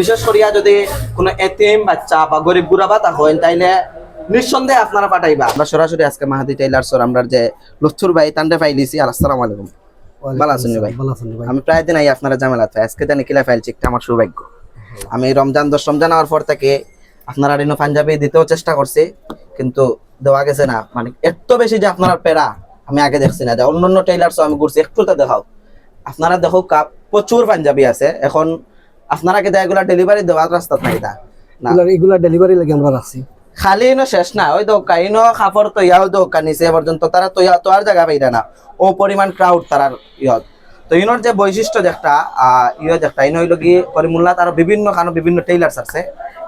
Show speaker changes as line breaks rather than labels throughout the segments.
বিশেষ করিয়া যদি কোনো এতিম বাচ্চা বা গরিব বুড়া তা হন তাইলে নিঃসন্দেহে আপনারা পাঠাইবা। আমরা সরাসরি আজকে মাহাদি টেইলার সর আমরা যে লুৎফুর ভাই তান্ডে পাইলিছি আর আসসালামু আলাইকুম। ভালো আছেন ভাই?
ভালো আছেন ভাই।
আমি প্রায় দিন আই আপনারা ঝামেলা আজকে জানি কিলা ফাইল চিকটা আমার সৌভাগ্য। আমি রমজান দশ রমজান হওয়ার পর থেকে আপনারা রিনো পাঞ্জাবি দিতেও চেষ্টা করছি কিন্তু দেওয়া গেছে না। মানে এত বেশি যে আপনারা পেরা আমি আগে দেখছি না। যে অন্য অন্য টেইলার আমি ঘুরছি একটু তো দেখাও। আপনারা দেখো কাপ প্রচুর পাঞ্জাবি আছে। এখন আপনারা কে এগুলা ডেলিভারি দেওয়ার রাস্তা নাই না।
এগুলা ডেলিভারি লাগে আমরা রাখছি।
খালি ইনো শেষ না ওই দোকা ইনো খাপড় তৈয়াও দোকা নিছে এ পর্যন্ত তারা তৈয়া তো আর জায়গা পাইরা না। ও পরিমাণ ক্রাউড তারার ইয়ত। তো ইনোর যে বৈশিষ্ট্য আহ, ইয়ে দেখটা ইনো হইল কি করিমুল্লাহ তার বিভিন্ন কানো বিভিন্ন টেইলার্স আছে।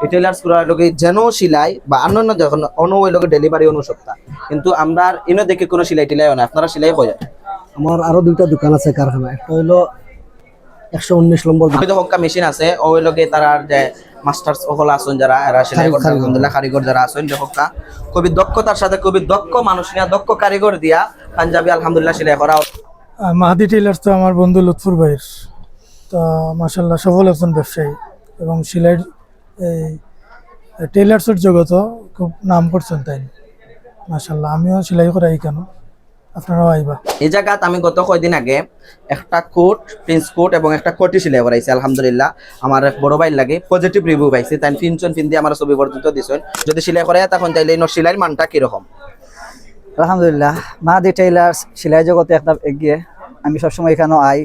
এই টেইলার্সগুলো হইল কি যেন সিলাই বা অন্যান্য যখন অনু হইল ডেলিভারি অনুসপ্তাহ। কিন্তু আমরা ইনো দেখে কোনো সিলাই টিলাই না আপনারা সিলাই হয়ে
আমার আরও দুইটা দোকান আছে কারখানা একটা হইল একশো উনিশ নম্বর।
হয়তো হক্কা মেশিন আছে ও হইল কি তারার যে মাস্টার্স ওগুলো আছেন যারা এরা সেলাই
কারিগর, কারিগর।
আলহামদুলিল্লাহ কারিগর যারা আছেন যে হক্কা। খুবই দক্ষতার সাথে খুবই দক্ষ মানুষ নিয়ে দক্ষ কারিগর দিয়া পাঞ্জাবি আলহামদুলিল্লাহ সেলাই করা
মাহাদি টেইলার্স তো আমার বন্ধু লুৎফুর ভাইয়ের। তো মাসাল্লাহ সফল একজন ব্যবসায়ী এবং সিলাই এই টেইলার্সের জগতও খুব নাম করছেন তাই। মাসাল্লাহ আমিও সেলাই করাই কেন? আপনারাও আইবা।
এই জায়গাত আমি গত কয়দিন আগে একটা কোট প্রিন্স কোট এবং একটা কোটি সিলাই করাইছি আলহামদুলিল্লাহ। আমার এক বড় ভাই লাগে পজিটিভ রিভিউ পাইছি। তাই ফিনচন ফিন দিয়ে আমার ছবি বর্ধিত দিছেন যদি সিলাই করাই তখন তাইলে এই সিলাইয়ের মানটা কীরকম
আলহামদুলিল্লাহ মাহাদি টেইলার্স সেলাই জগতে একটা এগিয়ে। আমি সবসময় এখানেও আই।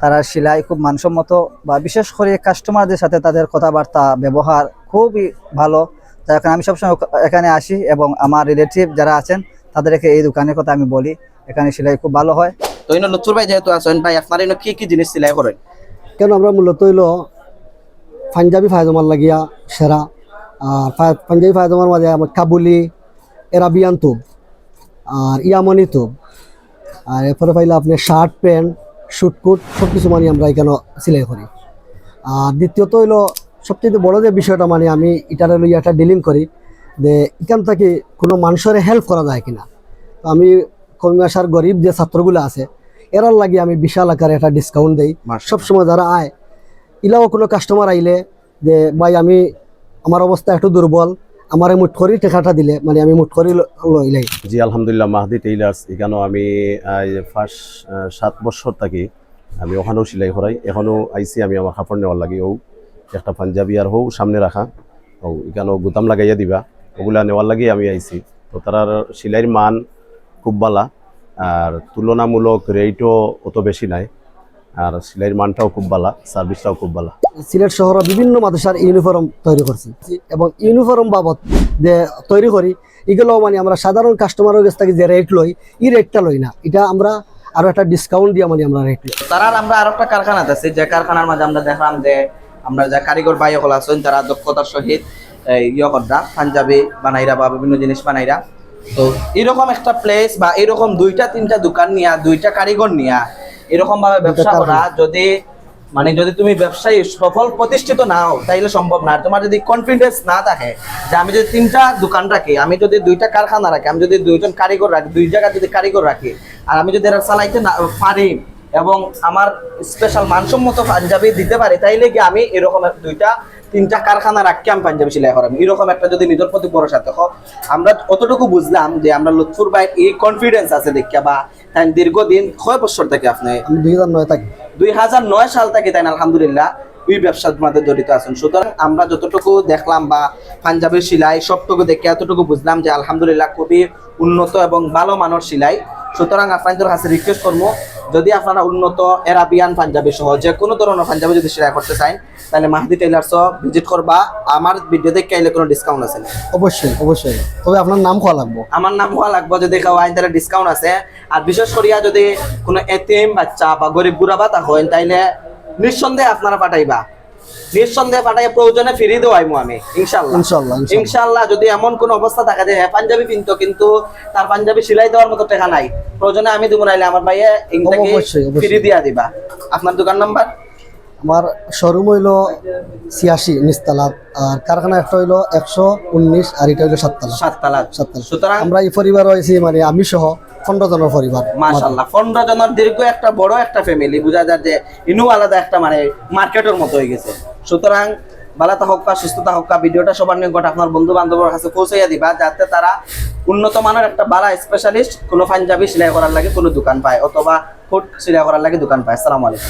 তারা সিলাই খুব মানসম্মত বা বিশেষ করে কাস্টমারদের সাথে তাদের কথাবার্তা ব্যবহার খুবই ভালো। তাই এখন আমি সবসময় এখানে আসি এবং আমার রিলেটিভ যারা আছেন তাদেরকে এই দোকানের কথা আমি বলি এখানে সেলাই খুব ভালো হয়।
তো ইনো লুৎফুর ভাই যেহেতু আছেন ভাই আপনার ইনো কি কি জিনিস সিলাই করেন?
কেন আমরা মূলত হইল পাঞ্জাবি ফায়জামার লাগিয়া সেরা আর পাঞ্জাবি ফায়জামার মাঝে আমার কাবুলি এরাবিয়ান তুব আর ইয়ামনি তুব আর এরপরে পাইলে আপনি শার্ট প্যান্ট শুটকুট সব কিছু মানে আমরা এখানে সিলাই করি। আর দ্বিতীয়ত হইল সবচেয়ে বড় যে বিষয়টা মানে আমি এটার লইয়া একটা ডিলিং করি। যে এখান থেকে কোনো মানুষের হেল্প করা যায় কিনা। তো আমি কমিমাসার গরিব যে ছাত্রগুলো আছে এরার লাগে আমি বিশাল আকারে একটা ডিসকাউন্ট দিই। সবসময় যারা আয় ইলাও কোনো কাস্টমার আইলে যে ভাই আমি আমার অবস্থা একটু দুর্বল আমার মুঠ করি টাকাটা দিলে মানে আমি মুঠ করি লইলাই
জি আলহামদুলিল্লাহ মাহদি টেইলার্স এখানেও আমি ফার্স্ট সাত বছর থাকি আমি ওখানেও সেলাই করাই এখনও আইসি আমি আমার কাপড় নেওয়ার লাগে ও একটা পাঞ্জাবি আর হও সামনে রাখা ও এখানেও গুতাম লাগাইয়া দিবা। ওগুলা নেওয়ার লাগে আমি আইসি তো তার সেলাইয়ের মান খুব বালা আর তুলনামূলক রেটও অত বেশি নাই আর সেলাইয়ের মানটাও খুব বালা সার্ভিসটাও খুব বালা।
সিলেট শহরের বিভিন্ন মাদ্রাসার ইউনিফর্ম তৈরি করছি এবং ইউনিফর্ম বাবদ যে তৈরি করি এগুলো মানে আমরা সাধারণ কাস্টমারের কাছ থেকে যে রেট লই এই রেটটা লই না এটা আমরা আরও একটা ডিসকাউন্ট দিয়ে মানে আমরা রেট লই।
তারার আমরা আর একটা কারখানা আছে যে কারখানার মাঝে আমরা দেখলাম যে আমরা যে কারিগর ভাই হল আছেন তারা দক্ষতার সহিত ইয়ে কররা পাঞ্জাবি বানাইরা বা বিভিন্ন জিনিস বানাইরা। তো এরকম একটা প্লেস বা এরকম দুইটা তিনটা দোকান নিয়া দুইটা কারিগর নিয়া এরকম ভাবে ব্যবসা করা যদি মানে যদি তুমি ব্যবসায়ী সফল প্রতিষ্ঠিত নাও তাইলে সম্ভব না। তোমার যদি কনফিডেন্স না থাকে যে আমি যদি তিনটা দোকান রাখি আমি যদি দুইটা কারখানা রাখি আমি যদি দুইজন কারিগর রাখি দুই জায়গায় যদি কারিগর রাখি আর আমি যদি এরা চালাইতে না পারি এবং আমার স্পেশাল মানসম্মত পাঞ্জাবি দিতে পারি তাইলে কি আমি এরকম দুইটা তিনটা কারখানা রাখি আমি পাঞ্জাবি সেলাই করাম। এরকম একটা যদি নিজের প্রতি ভরসা দেখো আমরা অতটুকু বুঝলাম যে আমরা লুৎফুর ভাই এই কনফিডেন্স আছে দেখিয়া বা তাই দীর্ঘদিন কয় বছর থেকে আপনি
দুই হাজার নয় থাকি।
দুই হাজার নয় সাল থেকে তাই আলহামদুলিল্লাহ ওই ব্যবসার মধ্যে জড়িত আছেন। সুতরাং আমরা যতটুকু দেখলাম বা পাঞ্জাবের সেলাই সবটুকু দেখে এতটুকু বুঝলাম যে আলহামদুলিল্লাহ খুবই উন্নত এবং ভালো মানের সিলাই। সুতরাং আপনাদের কাছে রিকোয়েস্ট করব যদি আপনারা উন্নত এরাবিয়ান পাঞ্জাবি সহ যে কোনো ধরনের পাঞ্জাবি যদি সেলাই করতে চান তাহলে মাহদি টেইলার্স ভিজিট করবা। আমার ভিডিও দেখে আইলে কোনো ডিসকাউন্ট আছে না।
অবশ্যই অবশ্যই। তবে আপনার নাম খোয়া লাগবো।
আমার নাম খোয়া লাগবো যদি কেউ আইন তাহলে ডিসকাউন্ট আছে। আর বিশেষ করিয়া যদি কোনো এতিম বাচ্চা বা গরিব বুড়া বাতা হয় তাইলে নিঃসন্দেহে আপনারা পাঠাইবা। নিঃসন্দেহে পাঠাই প্রয়োজনে আমি ইনশাল্লাহ
ইনশাল্লাহ,
যদি এমন কোন অবস্থা থাকে যে হ্যাঁ পাঞ্জাবি কিনতো কিন্তু তার পাঞ্জাবি সিলাই দেওয়ার মতো টাকা নাই প্রয়োজনে আমি দিব নাইলে আমার ভাইয়ে। ফিরি দিয়া দিবা। আপনার দোকান নাম্বার?
আমার শোরুম হইল ছিয়াশি নিচতলাত আর কারখানা একটা হইল একশো উনিশ আর এটা হইল সাততলা।
সাততলা।
সাততলা।
সুতরাং
আমরা এই পরিবার হয়েছি মানে আমি সহ পনেরো জনের পরিবার
ফন্ডজনের দীর্ঘ একটা বড় একটা ফ্যামিলি বোঝা যায় যে ইনু আলাদা একটা মানে মার্কেটের মতো হয়ে গেছে। সুতরাং ভালো থাকুক সুস্থ থাকুক ভিডিওটা সবার নিকট আপনার বন্ধু বান্ধবের কাছে পৌঁছাইয়া দিবা, যাতে তারা উন্নত মানের একটা বালা স্পেশালিস্ট কোনো পাঞ্জাবি সিলাই করার লাগে কোনো দোকান পায়, অথবা ফুড সিলাই করার লাগে দোকান পায়। আসসালামু আলাইকুম।